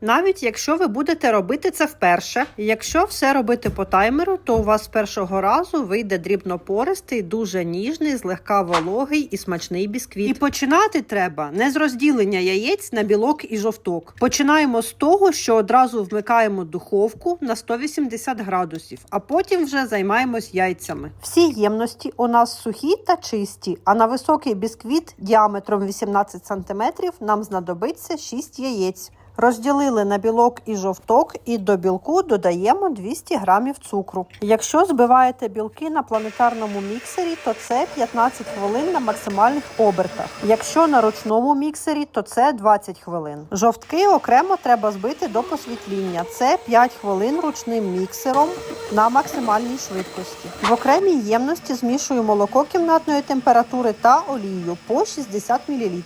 Навіть якщо ви будете робити це вперше, якщо все робити по таймеру, то у вас першого разу вийде дрібнопористий, дуже ніжний, злегка вологий і смачний бісквіт. І починати треба не з розділення яєць на білок і жовток. Починаємо з того, що одразу вмикаємо духовку на 180 градусів, а потім вже займаємось яйцями. Всі ємності у нас сухі та чисті, а на високий бісквіт діаметром 18 см нам знадобиться 6 яєць. Розділили на білок і жовток, і до білку додаємо 200 грамів цукру. Якщо збиваєте білки на планетарному міксері, то це 15 хвилин на максимальних обертах. Якщо на ручному міксері, то це 20 хвилин. Жовтки окремо треба збити до посвітління. Це 5 хвилин ручним міксером на максимальній швидкості. В окремій ємності змішую молоко кімнатної температури та олію по 60 мл.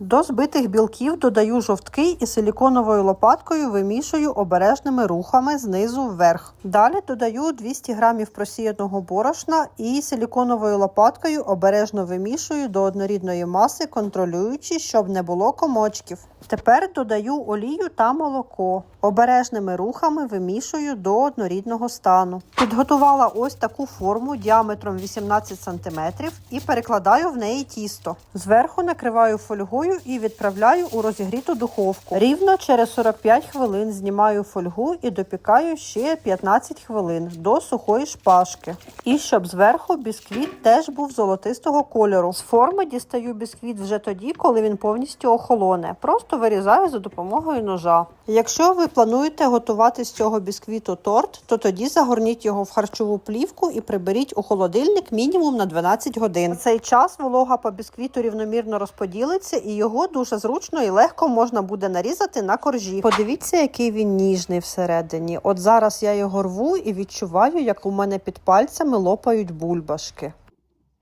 До збитих білків додаю жовтки і силіконовою лопаткою вимішую обережними рухами знизу вверх. Далі додаю 200 грамів просіяного борошна і силіконовою лопаткою обережно вимішую до однорідної маси, контролюючи, щоб не було комочків. Тепер додаю олію та молоко. Обережними рухами вимішую до однорідного стану. Підготувала ось таку форму діаметром 18 см і перекладаю в неї тісто. Зверху накриваю фольгою і відправляю у розігріту духовку. Рівно через 45 хвилин знімаю фольгу і допікаю ще 15 хвилин до сухої шпажки. І щоб зверху бісквіт теж був золотистого кольору. З форми дістаю бісквіт вже тоді, коли він повністю охолоне. Просто вирізаю за допомогою ножа. Якщо ви плануєте готувати з цього бісквіту торт, то тоді загорніть його в харчову плівку і приберіть у холодильник мінімум на 12 годин. За цей час волога по бісквіту рівномірно розподілиться, його дуже зручно і легко можна буде нарізати на коржі. Подивіться, який він ніжний всередині. От зараз я його рву і відчуваю, як у мене під пальцями лопають бульбашки.